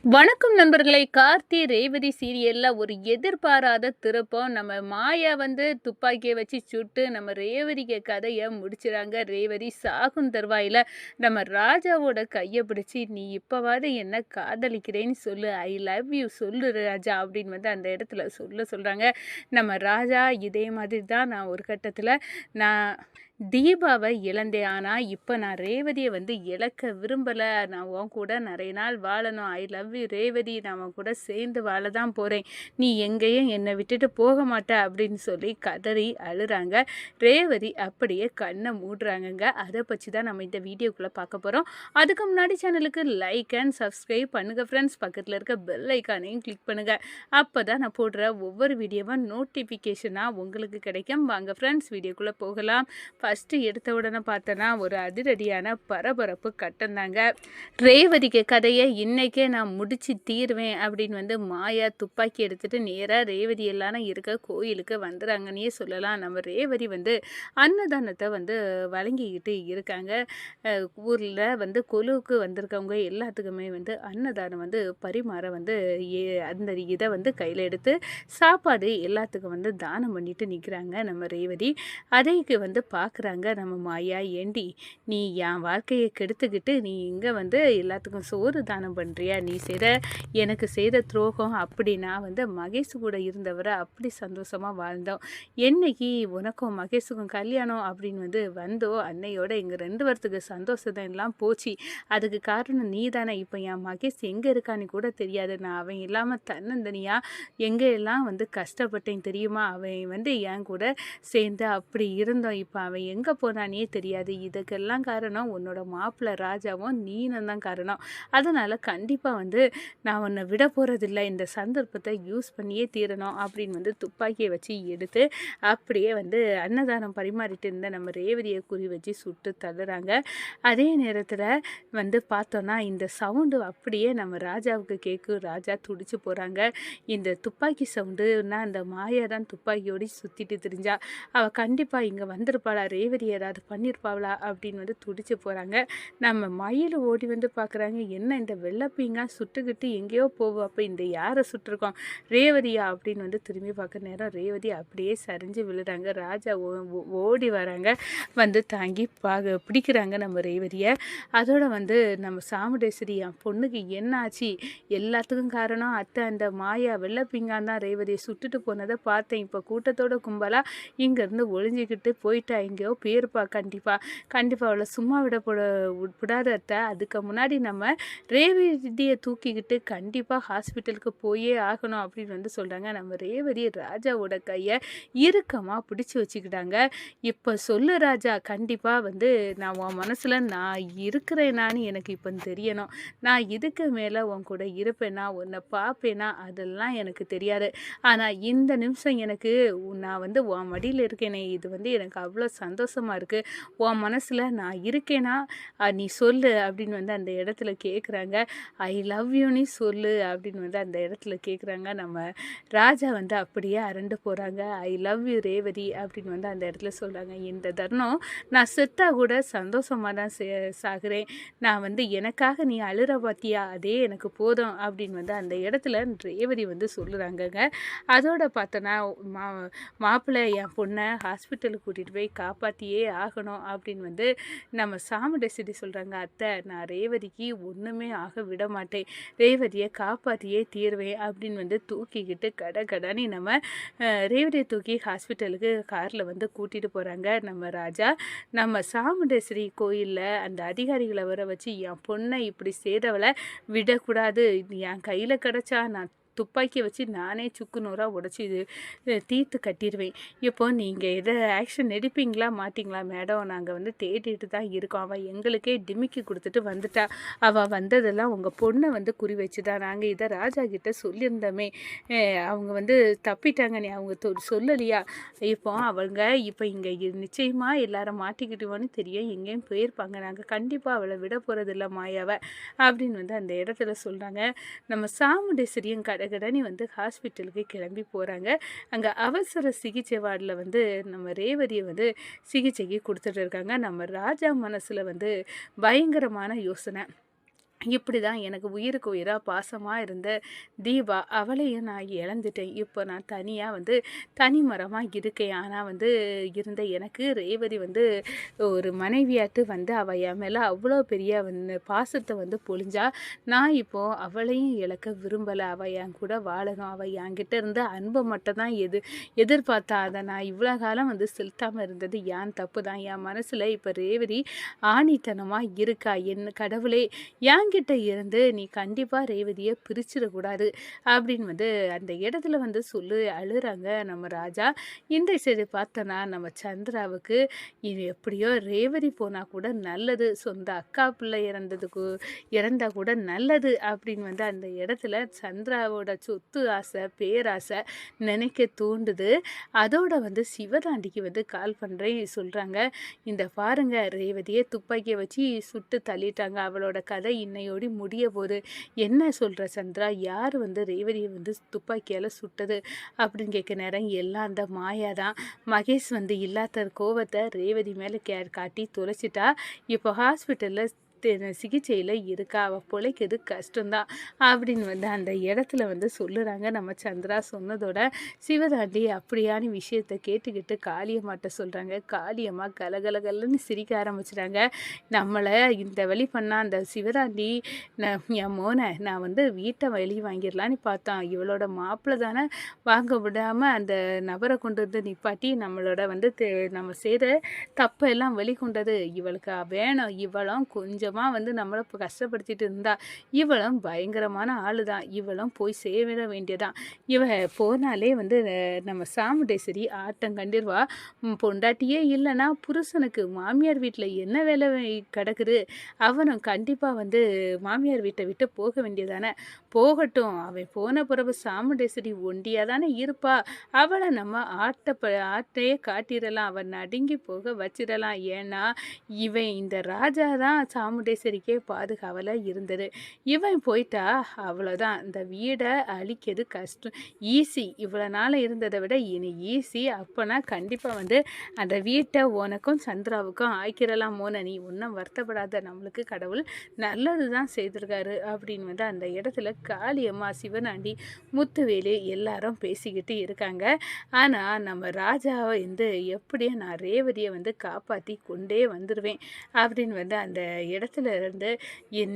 வணக்கம் நண்பர்களே. கார்த்தி ரேவதி சீரியலில் ஒரு எதிர்பாராத திருப்பம். நம்ம மாயா வந்து துப்பாக்கியை வச்சு சுட்டு நம்ம ரேவதிக்கு கதையை முடிச்சுறாங்க. ரேவதி சாகும் தருவாயில் நம்ம ராஜாவோட கையை பிடிச்சி நீ இப்போவாது என்ன காதலிக்கிறேன்னு சொல்லு. ஐ லவ் யூ சொல்லு ராஜா. அப்படின்னு வந்து அந்த இடத்துல சொல்ல சொல்கிறாங்க நம்ம ராஜா இதே மாதிரி தான் நான் ஒரு கட்டத்தில் நான் தீபாவை இழந்தேன் ஆனால் இப்போ நான் ரேவதியை வந்து இழக்க விரும்பலை. நான் உன் கூட நிறைய நாள் வாழணும். I love you Revathi. நான் உன் கூட சேர்ந்து வாழ தான் போகிறேன் நீ எங்கேயும் என்னை விட்டுட்டு போக மாட்ட அப்படின்னு சொல்லி கதறி அழுறாங்க. ரேவதி அப்படியே கண்ணை மூடுறாங்கங்க. அதை பற்றி தான் நம்ம இந்த வீடியோக்குள்ளே பார்க்க போகிறோம் அதுக்கு முன்னாடி சேனலுக்கு லைக் அண்ட் சப்ஸ்கிரைப் பண்ணுங்கள் ஃப்ரெண்ட்ஸ் பக்கத்தில் இருக்க பெல் ஐக்கானையும் கிளிக் பண்ணுங்கள் அப்போ தான் நான் போடுற ஒவ்வொரு வீடியோவும் நோட்டிஃபிகேஷனாக உங்களுக்கு கிடைக்கும். வாங்க ஃப்ரெண்ட்ஸ் வீடியோக்குள்ளே போகலாம். ஃபஸ்ட்டு எடுத்த உடனே பார்த்தோன்னா ஒரு அதிரடியான பரபரப்பு கட்டந்தாங்க ரேவதிக்கு கதையை இன்றைக்கே நான் முடித்து தீருவேன் அப்படின்னு வந்து மாயா துப்பாக்கி எடுத்துகிட்டு நேராக ரேவதி எல்லாரும் இருக்க கோயிலுக்கு வந்துடுறாங்கன்னே சொல்லலாம். நம்ம ரேவதி வந்து அன்னதானத்தை வந்து வழங்கிக்கிட்டு இருக்காங்க. ஊரில் வந்து கொலுவுக்கு வந்திருக்கவங்க எல்லாத்துக்குமே வந்து அன்னதானம் வந்து பரிமாற வந்து ஏ- அந்த இதை வந்து கையில் எடுத்து சாப்பாடு எல்லாத்துக்கும் வந்து தானம் பண்ணிட்டு நிற்கிறாங்க நம்ம ரேவதி. அதைக்கு வந்து பார்க்குறாங்க. நம்ம மாயா ஏண்டி? நீ என் வாழ்க்கையை கெடுத்துக்கிட்டு நீ இங்கே வந்து எல்லாத்துக்கும் சோறு தானம் பண்ணுறியா நீ செய்த எனக்கு செய்த துரோகம் அப்படி நான் வந்து மகேஷ் கூட இருந்தவரை அப்படி சந்தோஷமாக வாழ்ந்தோம். என்னைக்கு உனக்கும் மகேஷுக்கும் கல்யாணம் அப்படின்னு வந்து வந்தோ அன்னையோட எங்கள் ரெண்டு வரத்துக்கு சந்தோஷம் எல்லாம் போச்சு. அதுக்கு காரணம் நீ தானே. இப்போ என் மகேஷ் எங்கே இருக்கான்னு கூட தெரியாது. நான் அவன் இல்லாமல் தன்னந்தனியாக எங்கே எல்லாம் வந்து கஷ்டப்பட்டேன் தெரியுமா? அவன் வந்து என் கூட சேர்ந்து அப்படி இருந்தோம். இப்போ அவன் எங்கே போனானே தெரியாது. இதுக்கெல்லாம் காரணம் உன்னோட மாப்பிள்ளை ராஜாவும் நீனும் தான் காரணம். அதனால் கண்டிப்பாக வந்து நான் உன்னை விட போகிறதில்ல இந்த சந்தர்ப்பத்தை யூஸ் பண்ணியே தீரணும் அப்படின்னு வந்து துப்பாக்கியை வச்சு எடுத்து அப்படியே வந்து அன்னதானம் பரிமாறிட்டு இருந்த நம்ம ரேவதியை குறி வச்சு சுட்டு தள்ளுறாங்க. அதே நேரத்தில் வந்து பார்த்தோன்னா இந்த சவுண்டு அப்படியே நம்ம ராஜாவுக்கு கேட்கும் ராஜா துடிச்சு போகிறாங்க இந்த துப்பாக்கி சவுண்டுன்னா அந்த மாயா தான் துப்பாக்கியோடி சுற்றிட்டு தெரிஞ்சா. அவள் கண்டிப்பாக இங்கே வந்திருப்பாளா ரேவதி ஏதாவது பண்ணியிருப்பாளா அப்படின்னு வந்து துடிச்சு போகிறாங்க நம்ம மயில் ஓடி வந்து பார்க்குறாங்க என்ன இந்த வெள்ளப்பீங்கா சுட்டுக்கிட்டு எங்கேயோ போவோம் அப்போ இந்த யாரை சுட்டிருக்கோம்? ரேவதியா அப்படின்னு வந்து திரும்பி பார்க்குற நேரம் ரேவதி அப்படியே சரிஞ்சு விழுறாங்க. ராஜா ஓ- ஓடி வராங்க. வந்து தாங்கி பாக பிடிக்கிறாங்க நம்ம ரேவதியை. அதோட வந்து நம்ம சாமுண்டேஸ்வரி என் பொண்ணுக்கு என்ன ஆச்சு எல்லாத்துக்கும் காரணம் அத்தை. அந்த மாயா வெள்ளப்பிங்கான் தான் ரேவதியை சுட்டுட்டு போனதை பார்த்தேன். இப்போ கூட்டத்தோட கும்பலாக இங்கேருந்து ஒளிஞ்சிக்கிட்டு போயிட்டா எங்கேயோ போயிருப்பா கண்டிப்பாக கண்டிப்பாக அவளை சும்மா விட போட விடாத அத்தை. அதுக்கு முன்னாடி நம்ம ரேவதியை தூக்கிக்கிட்டு கண்டிப்பாக ஹாஸ்பிட்டலுக்கு போயே ஆகணும் அப்படின்னு வந்து சொல்கிறாங்க நம்ம ரேவதி ராஜாவோட கையை இறுக்கமாக பிடிச்சி வச்சுக்கிட்டாங்க. இப்போ சொல்லு ராஜா கண்டிப்பாக வந்து நான் உன் மனசில் நான் இருக்கிறேனான்னு எனக்கு இப்போ தெரியணும். நான் இதுக்கு மேலே உன் கூட இருப்பேனா உன்னை பார்ப்பேனா அதெல்லாம் எனக்கு தெரியாது. ஆனால் இந்த நிமிஷம் எனக்கு நான் வந்து உன் மடியில் இருக்கேனே. இது வந்து எனக்கு அவ்வளோ சந்தோஷம் சந்தோஷமாக இருக்குது உன் மனசில் நான் இருக்கேனா? நீ சொல்லு அப்படின்னு வந்து அந்த இடத்துல கேட்குறாங்க ஐ லவ் யூனி சொல்லு அப்படின்னு வந்து அந்த இடத்துல கேட்குறாங்க நம்ம ராஜா வந்து அப்படியே அரண்டு போகிறாங்க ஐ லவ் யூ ரேவதி அப்படின்னு வந்து அந்த இடத்துல சொல்கிறாங்க இந்த தருணம் நான் செத்தாக கூட சந்தோஷமாக தான் சே சாகுறேன். நான் வந்து எனக்காக நீ அழுற பாத்தியா? அதே எனக்கு போதும் அப்படின்னு வந்து அந்த இடத்துல ரேவதி வந்து சொல்லுறாங்கங்க. அதோட பார்த்தோன்னா மா மாப்பிள்ளை என் பொண்ணை ஹாஸ்பிட்டலுக்கு கூட்டிகிட்டு போய் காப்பாற்றியே ஆகணும் அப்படின்னு வந்து நம்ம சாமுண்டேஸ்வரி சொல்கிறாங்க அத்தை நான் ரேவதிக்கு ஒன்றுமே ஆக விட மாட்டேன். ரேவதியை காப்பாற்றியே தீர்வேன் அப்படின்னு வந்து தூக்கிக்கிட்டு கட கடன்னு நம்ம ரேவதியை தூக்கி ஹாஸ்பிட்டலுக்கு காரில் வந்து கூட்டிகிட்டு போகிறாங்க நம்ம ராஜா நம்ம சாமுண்டேஸ்வரி கோயிலில் அந்த அதிகாரிகளை வர வச்சு என் பொண்ணை இப்படி செய்தவளை விடக்கூடாது. என் கையில் கிடச்சா நான் துப்பாக்கி வச்சு நானே சுக்கு நூறாக உடச்சி இது தீர்த்து கட்டிடுவேன் இப்போ நீங்கள் எதை ஆக்ஷன் எடுப்பீங்களா மாட்டிங்களா? மேடம் நாங்கள் வந்து தேடிட்டு தான் இருக்கோம். அவள் எங்களுக்கே டிமிக்கி கொடுத்துட்டு வந்துட்டா. அவள் வந்ததெல்லாம் உங்கள் பொண்ணை வந்து குறி வச்சு தான் நாங்கள் இதை ராஜா கிட்டே சொல்லியிருந்தோமே. அவங்க வந்து தப்பிட்டாங்க நீ அவங்க தொ- சொல்லலையா? இப்போ அவங்க இப்போ இங்கே நிச்சயமாக எல்லாரும் மாட்டிக்கிட்டுவோன்னு தெரியும் எங்கேயும் போயிருப்பாங்க. நாங்கள் கண்டிப்பாக அவளை விட போகிறதில்ல மாயாவை அப்படின்னு வந்து அந்த இடத்துல சொல்கிறாங்க நம்ம சாமுண்டேஸ்வரியும் கடகடனி வந்து ஹாஸ்பிட்டலுக்கு கிளம்பி போகிறாங்க அங்கே அவசர சிகிச்சை வார்டில் வந்து நம்ம ரேவதியை வந்து சிகிச்சைக்கு கொடுத்துட்டு இருக்காங்க. நம்ம ராஜா மனசில் வந்து பயங்கரமான யோசனை. இப்படி தான் எனக்கு உயிருக்கு உயிராக பாசமாக இருந்த தீபா அவளையும் நான் இழந்துட்டேன். இப்போ நான் தனியாக வந்து தனி மரமாக இருக்கேன். ஆனால் வந்து இருந்த எனக்கு ரேவதி வந்து ஒரு மனைவியாட்டு வந்து அவள் என் மேலே அவ்வளோ பெரிய வந்து பாசத்தை வந்து பொழிஞ்சா நான் இப்போது அவளையும் இழக்க விரும்பலை. அவள் என் கூட வாழணும். அவள் என்கிட்ட இருந்த அன்பை மட்டும் தான் எது எதிர்பார்த்தா. அதை நான் இவ்வளோ காலம் வந்து செலுத்தாமல் இருந்தது ஏன் தப்பு தான் என் மனசில் இப்போ ரேவதி ஆணித்தனமாக இருக்கா? என் கடவுளே ஏன் என்கிட்ட இருந்து நீ கண்டிப்பாக ரேவதியை பிரிச்சிடக்கூடாது அப்படின்னு வந்து அந்த இடத்துல வந்து சொல்லி அழுறாங்க நம்ம ராஜா. இந்த சைடு பார்த்தோன்னா நம்ம சந்திராவுக்கு இது எப்படியோ ரேவதி போனால் கூட நல்லது சொந்த அக்கா பிள்ளை இறந்ததுக்கு இறந்தால் கூட நல்லது அப்படின்னு வந்து அந்த இடத்துல சந்திராவோட சொத்து ஆசை பேராசை நினைக்க தூண்டுது. அதோட வந்து சிவதாண்டிக்கு வந்து கால் பண்ணுறேன் சொல்கிறாங்க இந்த பாருங்க ரேவதியை துப்பாக்கியை வச்சு சுட்டு தள்ளிட்டாங்க அவளோட கதை இன்னும் இன்னையோடி முடிய போது என்ன சொல்கிற சந்திரா? யார் வந்து ரேவதியை வந்து துப்பாக்கியால் சுட்டது? அப்படின்னு கேட்க நேரம் எல்லாம் அந்த மாயா தான். மகேஷ் வந்து இல்லாத கோவத்தை ரேவதி மேலே கேர் காட்டி தொலைச்சிட்டா. இப்போ ஹாஸ்பிட்டலில் சிகிச்சையில் இருக்கா? அவள் பிழைக்கிறது கஷ்டம்தான் அப்படின்னு வந்து அந்த இடத்துல வந்து சொல்லுறாங்க. நம்ம சந்திரா சொன்னதோட சிவதாண்டி அப்படியான விஷயத்தை கேட்டுக்கிட்டு காளியம்மாட்ட சொல்கிறாங்க காளியம்மா கலகலகலன்னு சிரிக்க ஆரம்பிச்சிட்டாங்க. நம்மளை இந்த வழி பண்ணால் அந்த சிவதாண்டி நான் என் மோனை நான் வந்து வீட்டை வழி வாங்கிடலான்னு பார்த்தோம் இவளோட மாப்பிள்ளை தானே வாங்க விடாமல் அந்த நபரை கொண்டு வந்து நிப்பாட்டி நம்மளோட வந்து நம்ம செய்த தப்பெல்லாம் வெளிக்கொண்டது. இவளுக்கு வேணும். இவளும் கொஞ்சம் கொஞ்சமாக வந்து நம்மளை இப்போ கஷ்டப்படுத்திட்டு இருந்தா இவளும் பயங்கரமான ஆள் தான் இவளும் போய் சேவிட வேண்டியதான். இவ போனாலே வந்து நம்ம சாமுண்டேஸ்வரி ஆட்டம் கண்டிருவா. பொண்டாட்டியே இல்லைன்னா புருஷனுக்கு மாமியார் வீட்டில் என்ன வேலை கிடக்குது? அவனும் கண்டிப்பாக வந்து மாமியார் வீட்டை விட்டு போக வேண்டியதானே? போகட்டும். அவன் போன பிறகு சாமுண்டேஸ்வரி ஒண்டியாக தானே இருப்பா. அவளை நம்ம ஆட்ட ஆட்டையே காட்டிடலாம். அவன் நடுங்கி போக வச்சிடலாம். ஏன்னா இவன் இந்த ராஜா தான் சாமு சாமுண்டேஸ்வரிக்கே பாதுகாவலாக இருந்தது. இவன் போயிட்டா அவ்வளோதான் இந்த வீடை அழிக்கிறது கஷ்டம். ஈஸி இவ்வளோ நாள் இருந்ததை விட இனி ஈஸி அப்போனா கண்டிப்பாக வந்து அந்த வீட்டை உனக்கும் சந்திராவுக்கும் ஆய்க்கிறலாம் மோன. நீ ஒன்றும் வருத்தப்படாத. நம்மளுக்கு கடவுள் நல்லது தான் செய்திருக்காரு அப்படின்னு வந்து அந்த இடத்துல காளியம்மா சிவனாண்டி முத்துவேலு எல்லாரும் பேசிக்கிட்டு இருக்காங்க. ஆனால் நம்ம ராஜாவை வந்து எப்படியும் நான் ரேவதியை வந்து காப்பாற்றி கொண்டே வந்துடுவேன் அப்படின்னு வந்து அந்த இடத்துல இடத்துல இருந்து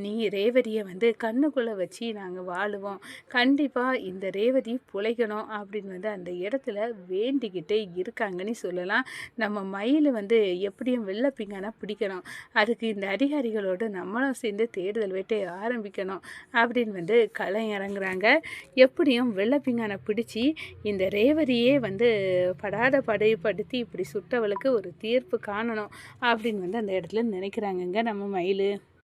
நீ ரேவதியை வந்து கண்ணுக்குள்ளே வச்சு நாங்கள் வாழுவோம். கண்டிப்பாக இந்த ரேவதி புழைக்கணும் அப்படின்னு வந்து அந்த இடத்துல வேண்டிக்கிட்டே இருக்காங்கன்னு சொல்லலாம். நம்ம மயில் வந்து எப்படியும் வெள்ளை பிங்கானா பிடிக்கணும். அதுக்கு இந்த அதிகாரிகளோடு நம்மளும் சேர்ந்து தேடுதல் வேட்டை ஆரம்பிக்கணும் அப்படின்னு வந்து களை இறங்குறாங்க. எப்படியும் வெள்ளை பிங்கானை பிடிச்சி இந்த ரேவதியே வந்து படாத படைப்படுத்தி இப்படி சுட்டவளுக்கு ஒரு தீர்ப்பு காணணும் அப்படின்னு வந்து அந்த இடத்துல நினைக்கிறாங்கங்க நம்ம மயில். você.